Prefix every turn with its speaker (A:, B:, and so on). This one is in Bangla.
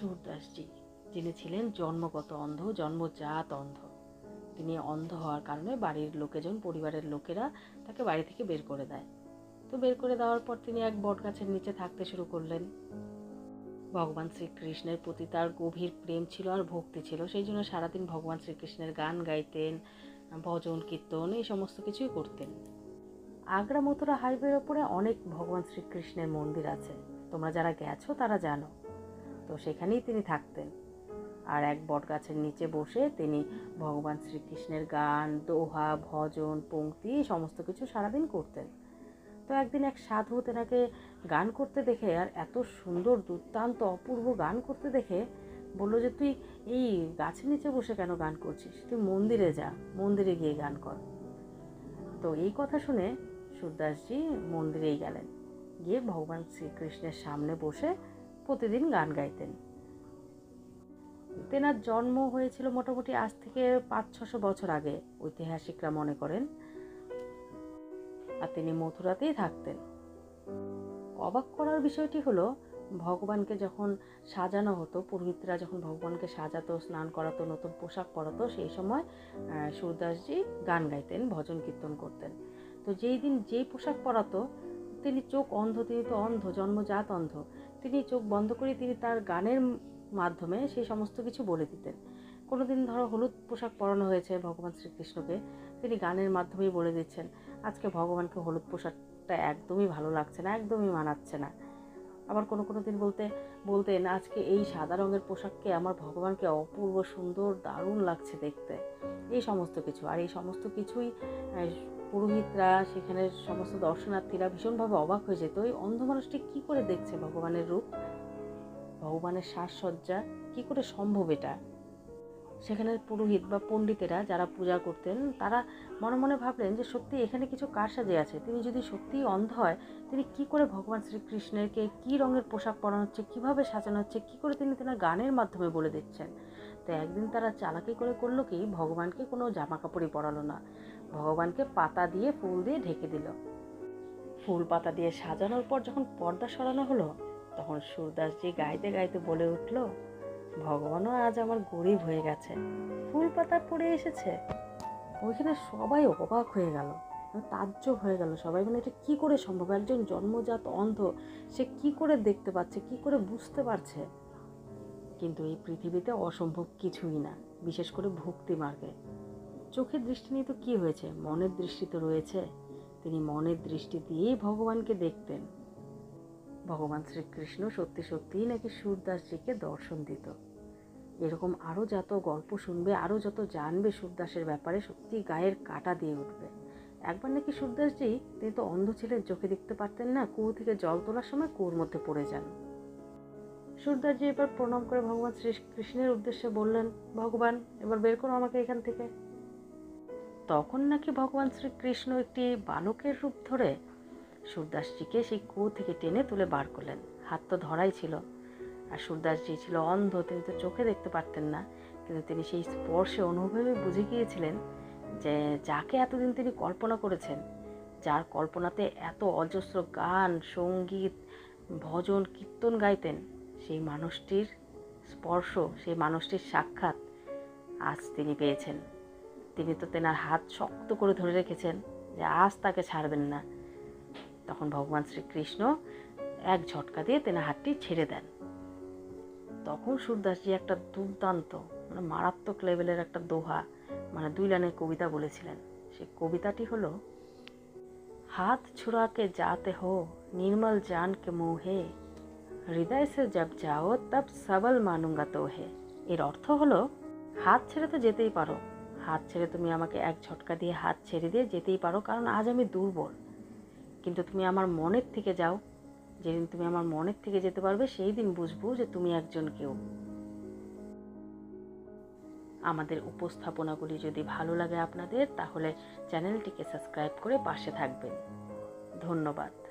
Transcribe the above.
A: সুরদাসজি যিনি ছিলেন জন্মগত অন্ধ, জন্মজাত অন্ধ। তিনি অন্ধ হওয়ার কারণে বাড়ির লোকেজন, পরিবারের লোকেরা তাকে বাড়ি থেকে বের করে দেয়। তো বের করে দেওয়ার পর তিনি এক বটগাছের নিচে থাকতে শুরু করলেন। ভগবান শ্রীকৃষ্ণের প্রতি তার গভীর প্রেম ছিল আর ভক্তি ছিল। সেই জন্য সারাদিন ভগবান শ্রীকৃষ্ণের গান গাইতেন, ভজন, কীর্তন, এই সমস্ত কিছুই করতেন। আগ্রা মথুরা হাইওয়ের ওপরে অনেক ভগবান শ্রীকৃষ্ণের মন্দির আছে। তোমরা যারা গেছো তারা জানো। তো সেখানেই তিনি থাকতেন। আর এক বট গাছের নিচে বসে তিনি ভগবান শ্রীকৃষ্ণের গান, দোহা, ভজন এই সমস্ত কিছু সারাদিন করতেন। তো একদিন এক সাধু তেনাকে গান করতে দেখে আর এত সুন্দর, দুর্দান্ত, অপূর্ব গান করতে দেখে বলল যে, তুই এই গাছের নিচে বসে কেন গান করছিস? তুই মন্দিরে যা, মন্দিরে গিয়ে গান কর। তো এই কথা শুনে সুরদাসজি মন্দিরেই গেলেন। গিয়ে ভগবান শ্রীকৃষ্ণের সামনে বসে প্রতিদিন গান গাইতেন। তেনার জন্ম হয়েছিল মোটামুটি আজ থেকে পাঁচ, ছশো বছর আগে, ঐতিহাসিকরা মনে করেন। আর তিনি মথুরাতেই থাকতেন। অবাক করার বিষয়টি হলো, ভগবানকে যখন সাজানো হতো, পুরোহিতরা যখন ভগবানকে সাজাতো, স্নান করাতো, নতুন পোশাক পরাতো, সেই সময় সুরদাসজি গান গাইতেন, ভজন কীর্তন করতেন। তো যেই দিন যেই পোশাক পরাতো তিনি চোখ অন্ধ, তিনি তো অন্ধ, জন্মজাত অন্ধ। তিনি চোখ বন্ধ করে তিনি তার গানের মাধ্যমে সেই সমস্ত কিছু বলে দিতেন। কোনো দিন ধরো হলুদ পোশাক পরানো হয়েছে ভগবান শ্রীকৃষ্ণকে, তিনি গানের মাধ্যমেই বলে দিচ্ছেন, আজকে ভগবানকে হলুদ পোশাকটা একদমই ভালো লাগছে না, একদমই মানাচ্ছে না। আবার কোনো কোনো দিন বলতে, বলতেন, আজকে এই সাদা রঙের পোশাককে আমার ভগবানকে অপূর্ব সুন্দর, দারুণ লাগছে দেখতে। এই সমস্ত কিছু, আর এই সমস্ত কিছুই পুরোহিতরা, সেখানে সমস্ত দর্শনার্থীরা ভীষণভাবে অবাক হয়ে যেত ওই অন্ধ মানুষটি কী করে দেখছে ভগবানের রূপ? ভগবানের সাজসজ্জা, কী করে সম্ভব এটা? সেখানের পুরোহিত বা পণ্ডিতেরা যারা পূজা করতেন, তারা মনে মনে ভাবলেন যে সত্যি এখানে কিছু কারসাজি আছে। তিনি যদি সত্যিই অন্ধ হয়, তিনি কি করে ভগবান শ্রীকৃষ্ণেরকে কী রঙের পোশাক পরানো হচ্ছে, কীভাবে সাজানো হচ্ছে, কী করে তিনি তেনার গানের মাধ্যমে বলে দিচ্ছেন? তো একদিন তারা চালাকি করে করল কি, ভগবানকে কোনো জামা কাপড়ই পরালো না। ভগবানকে পাতা দিয়ে ফুল দিয়ে ঢেকে দিল। ফুল পাতা দিয়ে সাজানোর পর যখন পর্দা সরানো হলো, তখন সুরদাসজি গাইতে গাইতে বলে উঠল, ভগবানও আজ আমার গরিব হয়ে গেছে। ফুল পাতা পড়ে এসেছে। ওইখানে সবাই অবাক হয়ে গেল। তাজ্জব হয়ে গেল সবাই। মানে এটা কি করে সম্ভব? একজন জন্মজাত অন্ধ, সে কি করে দেখতে পাচ্ছে, কি করে বুঝতে পারছে? কিন্তু এই পৃথিবীতে অসম্ভব কিছুই না, বিশেষ করে ভক্তি মার্গে চোখের দৃষ্টি নিয়ে তো কি হয়েছে? মনের দৃষ্টি তো রয়েছে। তিনি মনের দৃষ্টি দিয়েই ভগবানকে দেখতেন। ভগবান শ্রীকৃষ্ণ সত্যি সত্যিই নাকি সুরদাসজিকে দর্শন দিত। এরকম আরও যত গল্প শুনবে আরও যত জানবে সুরদাসের ব্যাপারে, সত্যি গায়ের কাটা দিয়ে উঠবে। একবার নাকি সুরদাসজি, তিনি তো অন্ধ ছেলের চোখে দেখতে পারতেন না, কুয়ো থেকে জল তোলার সময় কুয়োর মধ্যে পড়ে যান। সুরদাসজি এবার প্রণাম করে ভগবান শ্রীকৃষ্ণের উদ্দেশ্যে বললেন, ভগবান, এবার বের করো আমাকে এখান থেকে। তখন নাকি ভগবান শ্রীকৃষ্ণ একটি বালকের রূপ ধরে সুরদাসজিকে সেই কুয়ো থেকে টেনে তুলে বার করলেন। হাত তো ধরাই ছিল। আর সুরদাসজি ছিল অন্ধ, তিনি তো চোখে দেখতে পারতেন না। কিন্তু তিনি সেই স্পর্শে অনুভবে বুঝে গিয়েছিলেন যে যাকে এতদিন তিনি কল্পনা করেছেন, যার কল্পনাতে এত অজস্র গান, সংগীত, ভজন, কীর্তন গাইতেন, সেই মানুষটির স্পর্শ, সেই মানুষটির সাক্ষাৎ আজ তিনি পেয়েছেন। তিনি তো তেনার হাত শক্ত করে ধরে রেখেছেন যে আজ তাকে ছাড়বেন না। তখন ভগবান শ্রীকৃষ্ণ এক ঝটকা দিয়ে তেনার হাতটি ছেড়ে দেন। তখন সুরদাসজি একটা দুর্দান্ত মানে মারাত্মক লেভেলের একটা দোহা মানে দুই লাইনের কবিতা বলেছিলেন। সেই কবিতাটি হলো, হাত ছুড়াকে যাতে হো, নির্মল জান কে মুহে, হৃদয় সে জব যাও তব সবল মানুঙ্গা তো হে এর অর্থ হলো, হাত ছেড়ে তো যেতেই পারো হাত ছেড়ে তুমি আমাকে এক ঝটকা দিয়ে হাত ছেড়ে দিয়ে যেতেই পারো, কারণ আজ আমি দুর্বল। কিন্তু তুমি আমার মনের থেকে যাও। যেদিন তুমি আমার মনের থেকে যেতে পারবে, সেই দিন বুঝব যে তুমি একজন কেউ। আমাদের উপস্থাপনাগুলি যদি ভালো লাগে আপনাদের, তাহলে চ্যানেলটিকে সাবস্ক্রাইব করে পাশে থাকবেন। ধন্যবাদ।